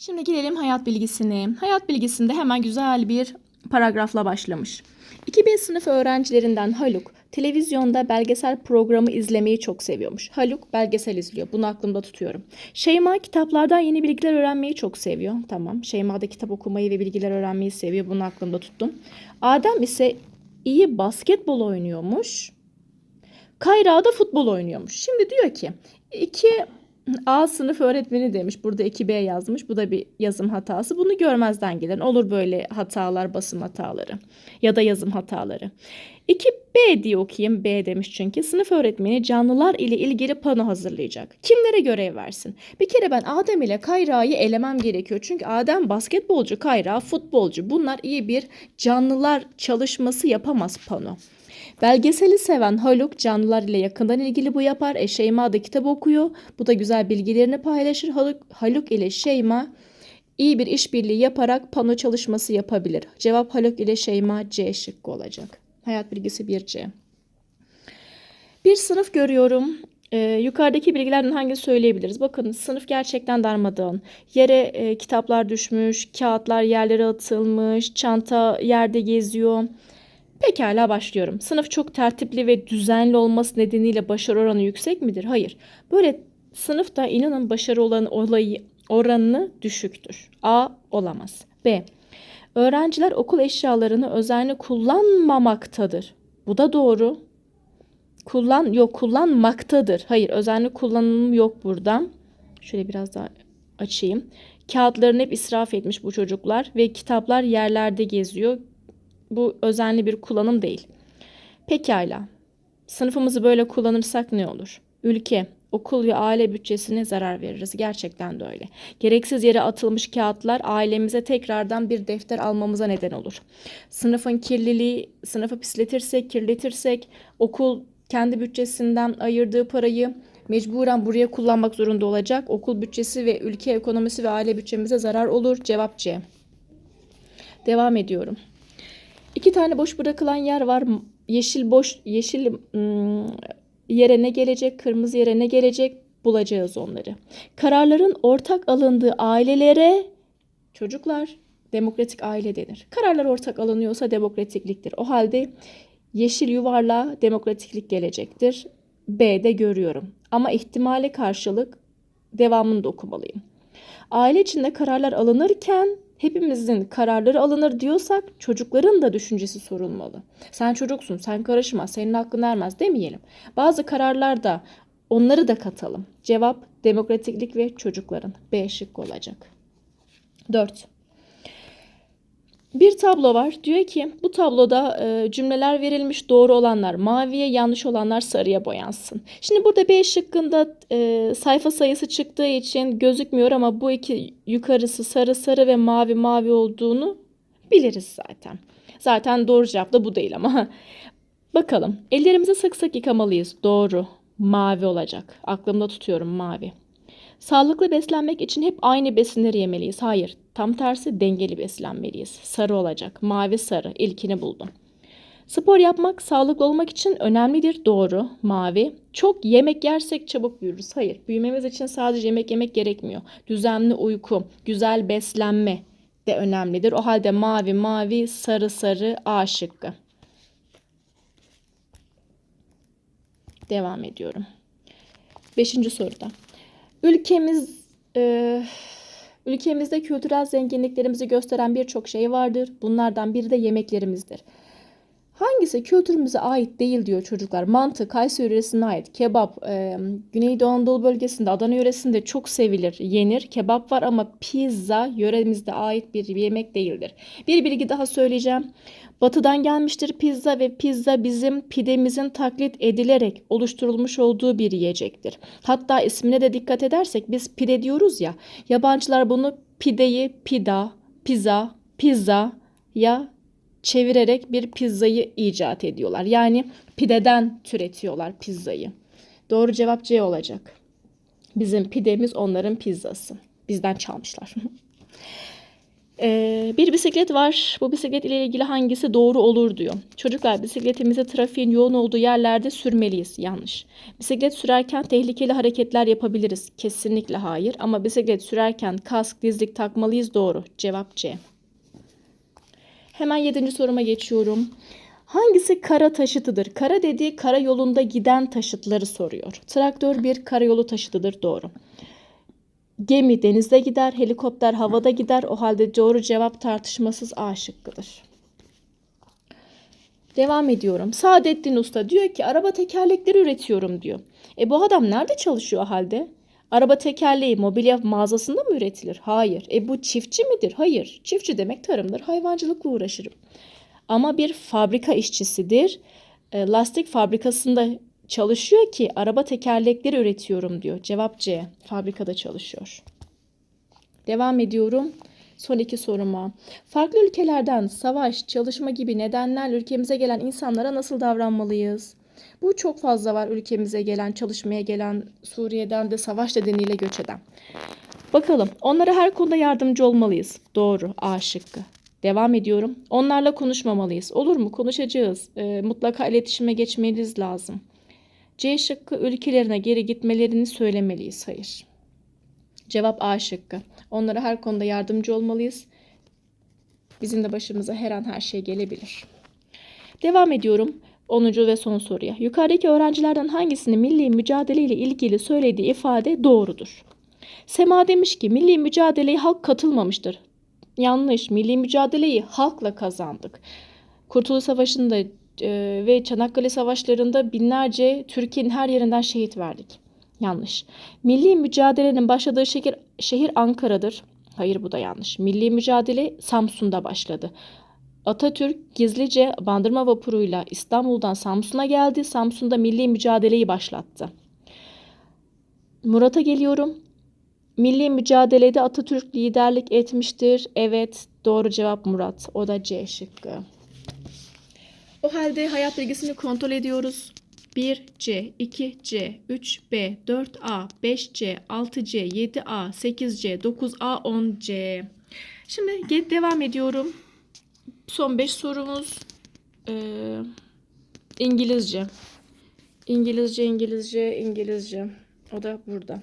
Şimdi gelelim hayat bilgisine. Hayat bilgisinde hemen güzel bir paragrafla başlamış. 2B sınıfı öğrencilerinden Haluk televizyonda belgesel programı izlemeyi çok seviyormuş. Haluk belgesel izliyor. Bunu aklımda tutuyorum. Şeyma kitaplardan yeni bilgiler öğrenmeyi çok seviyor. Tamam. Şeyma da kitap okumayı ve bilgiler öğrenmeyi seviyor. Bunu aklımda tuttum. Adem ise iyi basketbol oynuyormuş. Kayra da futbol oynuyormuş. Şimdi diyor ki iki A sınıf öğretmeni demiş. Burada 2B yazmış. Bu da bir yazım hatası. Bunu görmezden gelen olur böyle hatalar, basım hataları ya da yazım hataları. 2B diye okuyayım. B demiş çünkü. Sınıf öğretmeni canlılar ile ilgili pano hazırlayacak. Kimlere görev versin? Bir kere ben Adem ile Kayra'yı elemem gerekiyor. Çünkü Adem basketbolcu, Kayra futbolcu. Bunlar iyi bir canlılar çalışması yapamaz pano. Belgeseli seven Haluk canlılar ile yakından ilgili bu yapar. E Şeyma da kitap okuyor. Bu da güzel bilgilerini paylaşır. Haluk, Haluk ile Şeyma iyi bir işbirliği yaparak pano çalışması yapabilir. Cevap Haluk ile Şeyma C şıkkı olacak. Hayat bilgisi 1C. Bir sınıf görüyorum. Ee, yukarıdaki bilgilerden hangisi söyleyebiliriz? Bakın sınıf gerçekten darmadağın. Yere e, kitaplar düşmüş, kağıtlar yerlere atılmış, çanta yerde geziyor. Pekala başlıyorum. Sınıf çok tertipli ve düzenli olması nedeniyle başarı oranı yüksek midir? Hayır. Böyle sınıfta inanın başarı olan olayı oranı düşüktür. A olamaz. B. Öğrenciler okul eşyalarını özenli kullanmamaktadır. Bu da doğru. Kullan yok kullanmaktadır. Hayır özenli kullanım yok burada. Şöyle biraz daha açayım. Kağıtlarını hep israf etmiş bu çocuklar ve kitaplar yerlerde geziyor. Bu özenli bir kullanım değil. Pekala. Sınıfımızı böyle kullanırsak ne olur? Ülke, okul ve aile bütçesine zarar veririz. Gerçekten de öyle. Gereksiz yere atılmış kağıtlar ailemize tekrardan bir defter almamıza neden olur. Sınıfın kirliliği, sınıfı pisletirsek, kirletirsek okul kendi bütçesinden ayırdığı parayı mecburen buraya kullanmak zorunda olacak. Okul bütçesi ve ülke ekonomisi ve aile bütçemize zarar olur. Cevap C. Devam ediyorum. İki tane boş bırakılan yer var. Yeşil boş yeşil yere ne gelecek, kırmızı yere ne gelecek bulacağız onları. Kararların ortak alındığı ailelere çocuklar demokratik aile denir. Kararlar ortak alınıyorsa demokratikliktir. O halde yeşil yuvarla demokratiklik gelecektir. B'de görüyorum. Ama ihtimale karşılık devamını da okumalıyım. Aile içinde kararlar alınırken hepimizin kararları alınır diyorsak çocukların da düşüncesi sorulmalı. Sen çocuksun, sen karışma, senin hakkın ermez demeyelim. Bazı kararlar da onları da katalım. Cevap demokratiklik ve çocukların. B şıkkı olacak. 4. Bir tablo var. Diyor ki bu tabloda e, cümleler verilmiş doğru olanlar maviye yanlış olanlar sarıya boyansın. Şimdi burada B şıkkında e, sayfa sayısı çıktığı için gözükmüyor ama bu iki yukarısı sarı sarı ve mavi mavi olduğunu biliriz zaten. Zaten doğru cevap da bu değil ama. Bakalım. Ellerimizi sık sık yıkamalıyız. Doğru. Mavi olacak. Aklımda tutuyorum mavi. Sağlıklı beslenmek için hep aynı besinleri yemeliyiz. Hayır, tam tersi dengeli beslenmeliyiz. Sarı olacak. Mavi sarı. İlkini buldum. Spor yapmak sağlıklı olmak için önemlidir. Doğru. Mavi. Çok yemek yersek çabuk büyürüz. Hayır. Büyümemiz için sadece yemek yemek gerekmiyor. Düzenli uyku, güzel beslenme de önemlidir. O halde mavi mavi, sarı sarı A şıkkı. Devam ediyorum. Beşinci soruda. Ülkemiz e, ülkemizde kültürel zenginliklerimizi gösteren birçok şey vardır. Bunlardan biri de yemeklerimizdir. Hangisi kültürümüze ait değil diyor çocuklar. Mantı Kayseri yöresine ait. Kebap e, Güneydoğu Anadolu bölgesinde Adana yöresinde çok sevilir, yenir. Kebap var ama pizza yöremizde ait bir yemek değildir. Bir bilgi daha söyleyeceğim. Batıdan gelmiştir pizza ve pizza bizim pidemizin taklit edilerek oluşturulmuş olduğu bir yiyecektir. Hatta ismine de dikkat edersek biz pide diyoruz ya. Yabancılar bunu pideyi pida, pizza, pizza ya çevirerek bir pizzayı icat ediyorlar. Yani pideden türetiyorlar pizzayı. Doğru cevap C olacak. Bizim pidemiz onların pizzası. Bizden çalmışlar. Ee, bir bisiklet var. Bu bisiklet ile ilgili hangisi doğru olur diyor. Çocuklar bisikletimizi trafiğin yoğun olduğu yerlerde sürmeliyiz. Yanlış. Bisiklet sürerken tehlikeli hareketler yapabiliriz. Kesinlikle hayır. Ama bisiklet sürerken kask, dizlik takmalıyız. Doğru. Cevap C. Hemen yedinci soruma geçiyorum. Hangisi kara taşıtıdır? Kara dediği karayolunda giden taşıtları soruyor. Traktör bir karayolu taşıtıdır. Doğru. Gemi denizde gider, helikopter havada gider. O halde doğru cevap tartışmasız A şıkkıdır. Devam ediyorum. Saadettin Usta diyor ki araba tekerlekleri üretiyorum diyor. E bu adam nerede çalışıyor halde? Araba tekerleği mobilya mağazasında mı üretilir? Hayır. E bu çiftçi midir? Hayır. Çiftçi demek tarımdır. Hayvancılıkla uğraşırım. Ama bir fabrika işçisidir. E, lastik fabrikasında çalışıyor ki araba tekerlekleri üretiyorum diyor. Cevap C. Fabrikada çalışıyor. Devam ediyorum. Son iki soruma. Farklı ülkelerden savaş, çalışma gibi nedenlerle ülkemize gelen insanlara nasıl davranmalıyız? Bu çok fazla var ülkemize gelen, çalışmaya gelen, Suriye'den de savaş nedeniyle göç eden. Bakalım onlara her konuda yardımcı olmalıyız. Doğru A şıkkı. Devam ediyorum. Onlarla konuşmamalıyız. Olur mu? Konuşacağız. Ee, mutlaka iletişime geçmeniz lazım. C şıkkı ülkelerine geri gitmelerini söylemeliyiz. Hayır. Cevap A şıkkı. Onlara her konuda yardımcı olmalıyız. Bizim de başımıza her an her şey gelebilir. Devam ediyorum. 10. ve son soruya. Yukarıdaki öğrencilerden hangisinin milli mücadele ile ilgili söylediği ifade doğrudur? Sema demiş ki milli mücadeleye halk katılmamıştır. Yanlış. Milli mücadeleyi halkla kazandık. Kurtuluş Savaşı'nda e, ve Çanakkale Savaşları'nda binlerce Türkiye'nin her yerinden şehit verdik. Yanlış. Milli mücadelenin başladığı şehir, şehir Ankara'dır. Hayır bu da yanlış. Milli mücadele Samsun'da başladı. Atatürk gizlice bandırma vapuruyla İstanbul'dan Samsun'a geldi. Samsun'da milli mücadeleyi başlattı. Murat'a geliyorum. Milli mücadelede Atatürk liderlik etmiştir. Evet, doğru cevap Murat. O da C şıkkı. O halde hayat bilgisini kontrol ediyoruz. 1C, 2C, 3B, 4A, 5C, 6C, 7A, 8C, 9A, 10C. Şimdi devam ediyorum. Son 5 sorumuz ee, İngilizce. İngilizce, İngilizce, İngilizce. O da burada.